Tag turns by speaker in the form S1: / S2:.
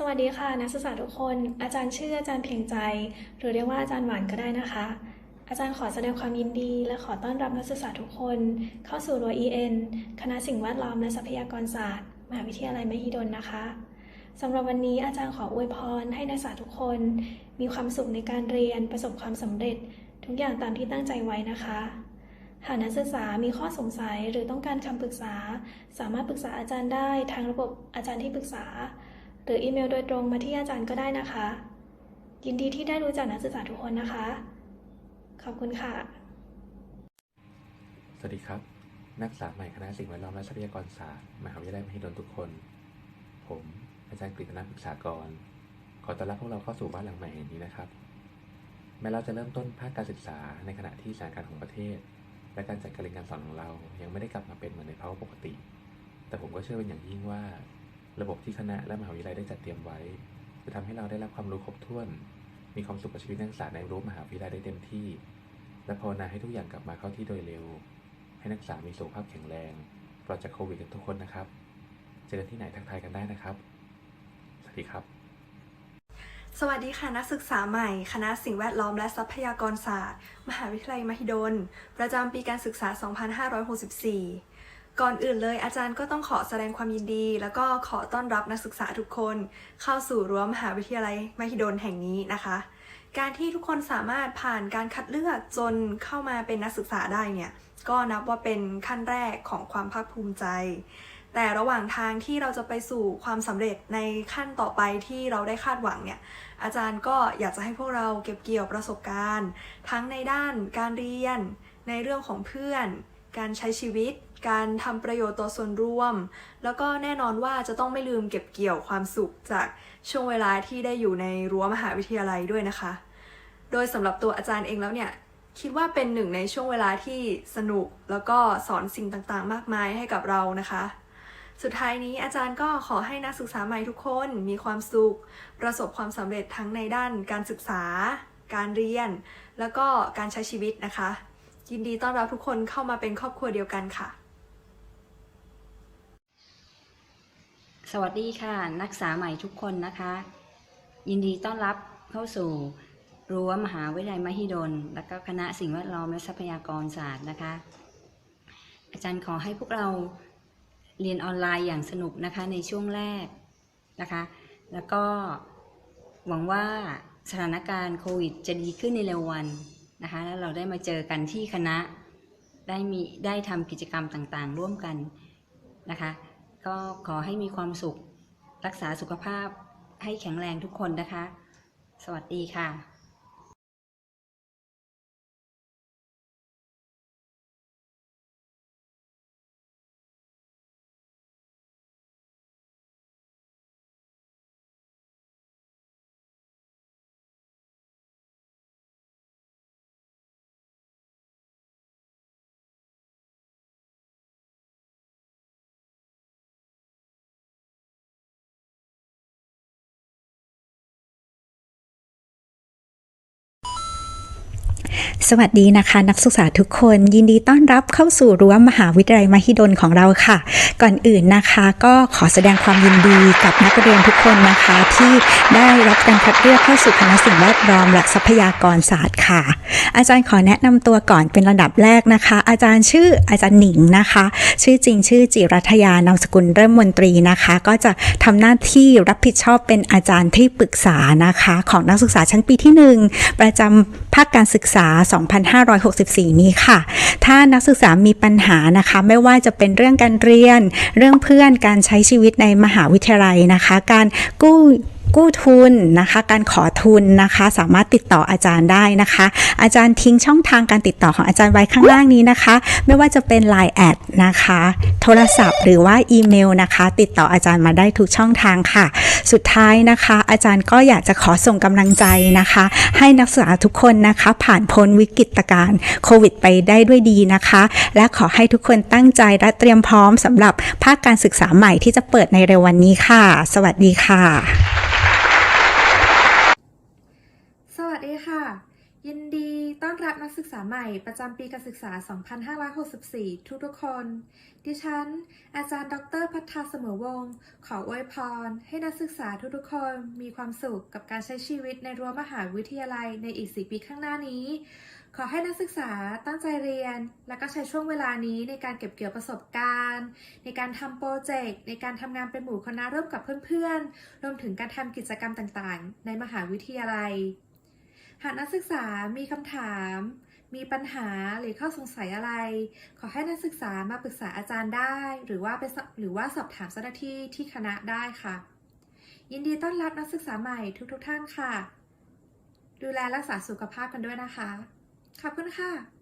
S1: สวัสดีค่ะนักศึกษาทุกคน อาจารย์ชื่ออาจารย์เพียงใจ หรือเรียกว่าอาจารย์หวานก็ได้นะคะ อาจารย์ขอแสดงความยินดี และขอต้อนรับนักศึกษาทุกคน เข้าสู่รั้ว EN คณะสิ่งแวดล้อมและทรัพยากรศาสตร์มหาวิทยาลัยมหิดลนะคะสำหรับวันนี้อาจารย์ขออวยพรให้นักศึกษาทุกคน มีความสุขในการเรียนประสบความสำเร็จ ทุกอย่างตามที่ตั้งใจไว้นะคะหากนักศึกษามีข้อสงสัยหรือต้องการคำปรึกษา สามารถปรึกษาอาจารย์ได้ทางระบบอาจารย์ที่ปรึกษา หรืออีเมลโดยตรงมาที่อาจารย์ก็ได้นะคะ ยินดีที่ได้รู้จักนักศึกษาทุกคนนะคะ ขอบคุณค่ะ
S2: สวัสดีครับ นักศึกษาใหม่คณะสิ่งแวดล้อมและทรัพยากรศาสตร์มหาวิทยาลัยมหิดลทุกคน ผมอาจารย์กฤษณปรึกษากร ขอต้อนรับพวกเราเข้าสู่บ้านหลังใหม่แห่งนี้นะครับ แม้เราจะเริ่มต้นภาคการศึกษาในขณะที่สถานการณ์ของประเทศ และการจัดการเรียนการสอนของเรา ยังไม่ได้กลับมาเป็นเหมือนในภาวะปกติ แต่ผมก็เชื่อเป็นอย่างยิ่งว่า ระบบที่คณะและมหาวิทยาลัยได้จัดเตรียมไว้ จะทำให้เราได้รับความรู้ครบถ้วน มีความสุขกับชีวิตนักศึกษาในรั้วมหาวิทยาลัยได้เต็มที่ และภาวนาให้ทุกอย่างกลับมาเข้าที่โดยเร็ว ให้นักศึกษามีสุขภาพแข็งแรงปลอดจากโควิดกันทุกคนนะครับ เจอกันที่ไหนทักทายกันได้นะครับ สวัสดีครับ
S3: สวัสดีค่ะนักศึกษาใหม่ คณะสิ่งแวดล้อมและทรัพยากรศาสตร์ มหาวิทยาลัยมหิดล ประจำปีการศึกษา 2564 ก่อนอื่นเลยอาจารย์ก็ต้องขอแสดงความยินดี แล้วก็ขอต้อนรับนักศึกษาทุกคน เข้าสู่รั้วมหาวิทยาลัยมหิดลแห่งนี้นะคะ การที่ทุกคนสามารถผ่านการคัดเลือกจนเข้ามาเป็นนักศึกษาได้เนี่ยก็นับว่าเป็นขั้นแรกของความภาคภูมิใจ แต่ระหว่างทางที่เราจะไปสู่ความสำเร็จในขั้นต่อไปที่เราได้คาดหวังเนี่ยอาจารย์ก็อยากจะให้พวกเราเก็บเกี่ยวประสบการณ์ ทั้งในด้านการเรียน ในเรื่องของเพื่อน การใช้ชีวิต การทำประโยชน์ต่อส่วนรวม แล้วก็แน่นอนว่าจะต้องไม่ลืมเก็บเกี่ยวความสุขจากช่วงเวลาที่ได้อยู่ในรั้วมหาวิทยาลัยด้วยนะคะ โดยสำหรับตัวอาจารย์เองแล้วเนี่ย คิดว่าเป็นหนึ่งในช่วงเวลาที่สนุกแล้วก็สอนสิ่งต่างๆ มากมายให้กับเรานะคะ สุดท้ายนี้อาจารย์ก็ขอให้นักศึกษาใหม่ทุกคนมีความสุข ประสบความสำเร็จทั้งในด้านการศึกษา การเรียน แล้วก็การใช้ชีวิตนะคะยินดีต้อนรับทุกคนเข้ามาเป็นครอบครัวเดียวกันค่ะ
S4: สวัสดีค่ะ นักศึกษาใหม่ทุกคนนะคะ ยินดีต้อนรับเข้าสู่รั้วมหาวิทยาลัยมหิดล และก็คณะสิ่งแวดล้อมและทรัพยากรศาสตร์นะคะ อาจารย์ขอให้พวกเราเรียนออนไลน์อย่างสนุกนะคะในช่วงแรกนะคะ แล้วก็หวังว่าสถานการณ์โควิดจะดีขึ้นในเร็ววันนะคะ แล้วเราได้มาเจอกันที่คณะได้มีได้ทำกิจกรรมต่างๆ ร่วมกันนะคะ ก็ขอให้มีความสุข รักษาสุขภาพให้แข็งแรงทุกคนนะคะ สวัสดีค่ะ
S5: สวัสดีนะคะ นักศึกษาทุกคนยินดีต้อนรับเข้าสู่รั้วมหาวิทยาลัยมหิดลของเราค่ะ ก่อนอื่นนะคะ ก็ขอแสดงความยินดีกับนักเรียนทุกคนนะคะ ที่ได้รับการคัดเลือกเข้าสู่คณะสิ่งแวดล้อมและทรัพยากรศาสตร์ค่ะ อาจารย์ขอแนะนำตัวก่อนเป็นระดับแรกนะคะ อาจารย์ชื่ออาจารย์หนิงนะคะ ชื่อจริงชื่อจิรัทยานามสกุลเริ่มมนตรีนะคะ ก็จะทำหน้าที่รับผิดชอบเป็นอาจารย์ที่ปรึกษานะคะ ของนักศึกษาชั้นปีที่หนึ่งประจำภาคการศึกษา 2564 นี้ค่ะ ถ้านักศึกษามีปัญหานะคะ ไม่ว่าจะเป็นเรื่องการเรียน เรื่องเพื่อน การใช้ชีวิตในมหาวิทยาลัยนะคะ การกู้ กู้ทุนนะคะ การขอทุนนะคะ สามารถติดต่ออาจารย์ได้นะคะ อาจารย์ทิ้งช่องทางการติดต่อของอาจารย์ไว้ข้างล่างนี้นะคะ ไม่ว่าจะเป็น Line แอดนะคะ โทรศัพท์หรือว่าอีเมลนะคะ ติดต่ออาจารย์มาได้ทุกช่องทางค่ะ สุดท้ายนะคะ อาจารย์ก็อยากจะขอส่งกำลังใจนะคะ ให้นักศึกษาทุกคนนะคะ ผ่านพ้นวิกฤตการณ์โควิด ไปได้ด้วยดีนะคะ และขอให้ทุกคนตั้งใจและเตรียมพร้อมสำหรับภาคการศึกษาใหม่ที่จะเปิดในเร็ววันนี้ค่ะ สวัสดีค่ะ
S6: สวัสดีค่ะ ยิ นักศึกษาใหม่ประจำปีการศึกษา 2564 ทุกๆคน ดิฉัน อาจารย์ดรพัฒนาเสมอวงศ์ขออวยพร ให้นักศึกษาทุกๆคนมีความสุขกับการใช้ชีวิตในรั้วมหาวิทยาลัยในอีก 4 ปีข้างหน้านี้ ขอให้นักศึกษาตั้งใจเรียน และก็ใช้ช่วงเวลานี้ในการเก็บเกี่ยวประสบการณ์ ในการทำโปรเจกต์ ในการทำงานเป็นหมู่คณะร่วมกับเพื่อนๆ รวมถึงการทำกิจกรรมต่างๆ ในมหาวิทยาลัย หากนักศึกษามีคำถาม มีปัญหาหรือข้อสงสัยอะไร ขอให้นักศึกษามาปรึกษาอาจารย์ได้ หรือว่าไปหรือว่าสอบถามเจ้าหน้าที่ที่คณะได้ค่ะ ยินดีต้อนรับนักศึกษาใหม่ทุกๆทท่านค่ะ ดูแลรักษาสุขภาพกันด้วยนะคะ ขอบคุณค่ะ